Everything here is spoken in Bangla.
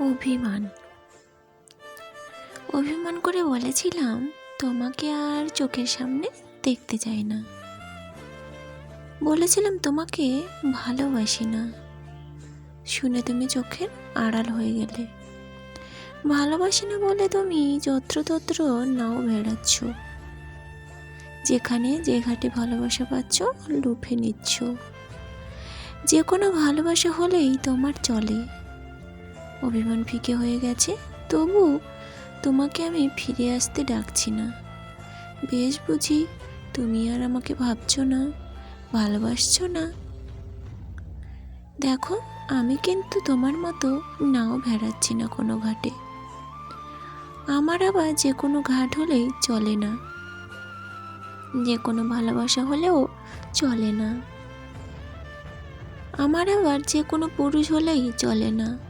অভিমান। অভিমান করে বলেছিলাম, তোমাকে আর চোখের সামনে দেখতে চাই না। বলেছিলাম তোমাকে ভালোবাসি না। শুনে তুমি চোখের আড়াল হয়ে গেলে। ভালোবাসি না বলে তুমি যত্রতত্র নাও বেড়াচ্ছ। যেখানে যে ঘাটে ভালোবাসা পাচ্ছ, লুফে নিচ্ছ। যে কোনো ভালোবাসা হলেই তোমার চলে। অভিমান ফিকে হয়ে গেছে। তবু তোমাকে আমি ফিরে আসতে ডাকছি না। বেশ বুঝি তুমি আর আমাকে ভাবছ না, ভালোবাসছো না। দেখো, আমি কিন্তু তোমার মতো নাও ভেড়াচ্ছি না কোনো ঘাটে। আমার আবার যে কোনো ঘাট হলেই চলে না। যে কোনো ভালোবাসা হলেও চলে না। আমার আবার যে কোনো পুরুষ হলেই চলে না।